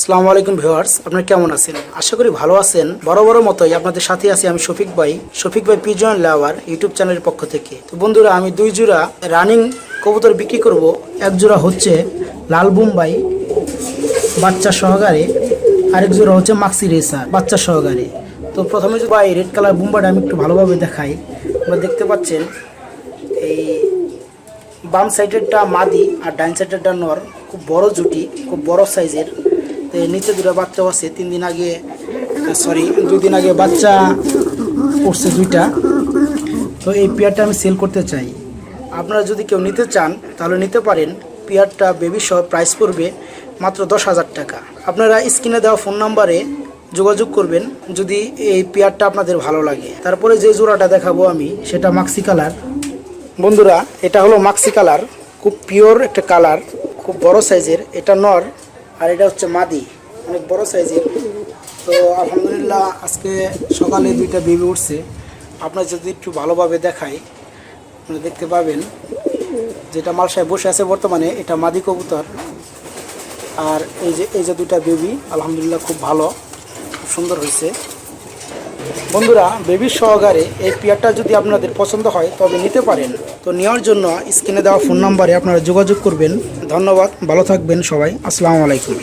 আসসালামু আলাইকুম ভিউয়ার্স, আপনারা কেমন আছেন? আশা করি ভালো আছেন। বড় বড় মতোই আপনাদের সাথে আছি আমি শফিক ভাই শফিক ভাই পিজন লাভার ইউটিউব চ্যানেলের পক্ষ থেকে। তো বন্ধুরা, আমি দুই জোড়া রানিং কবুতর বিক্রি করব। এক জোড়া হচ্ছে লাল বুম্বাই, বাচ্চা সহকারে। আরেক জোড়া হচ্ছে মাক্সি রেসার, বাচ্চা সহকারে। তো প্রথমে ভাই রেড কালার বুম্বাটা আমি একটু ভালোভাবে দেখাই। আপনারা দেখতে পাচ্ছেন, এই বাম সাইডেরটা মাদি আর ডাইন সাইডেরটা নর। খুব বড় জুটি, খুব বড় সাইজের। নিচে দুটো বাচ্চাও আছে, তিন দিন আগে সরি দুই দিন আগে বাচ্চা পড়ছে দুইটা। তো এই পেয়ারটা আমি সেল করতে চাই। আপনারা যদি কেউ নিতে চান, তাহলে নিতে পারেন। পেয়ারটা বেবি সহ প্রাইস পড়বে মাত্র দশ হাজার টাকা। আপনারা স্ক্রিনে দেওয়া ফোন নাম্বারে যোগাযোগ করবেন, যদি এই পেয়ারটা আপনাদের ভালো লাগে। তারপরে যে জোড়াটা দেখাবো আমি, সেটা মাক্সি কালার বন্ধুরা, এটা হলো মাক্সি কালার খুব পিওর একটা কালার খুব বড় সাইজের এটা নর। আর এটা হচ্ছে মাদি, অনেক বড় সাইজের। তো আলহামদুলিল্লাহ আজকে সকালে দুইটা বেবি উঠছে। আপনার যদি একটু ভালোভাবে দেখায় আপনারা দেখতে পাবেন যেটা মালসায় বসে আছে বর্তমানে, এটা মাদি কবুতর। আর এই যে এই যে দুটা বেবি, আলহামদুলিল্লাহ খুব ভালো, খুব সুন্দর হয়েছে। বন্ধুরা বেবি সহকারে এই পেয়ারটা যদি আপনাদের পছন্দ হয়, তবে নিতে পারেন। তো নেওয়ার জন্য স্ক্রিনে দেওয়া ফোন নাম্বারে আপনারা যোগাযোগ করবেন। ধন্যবাদ, ভালো থাকবেন সবাই। আসসালামু আলাইকুম।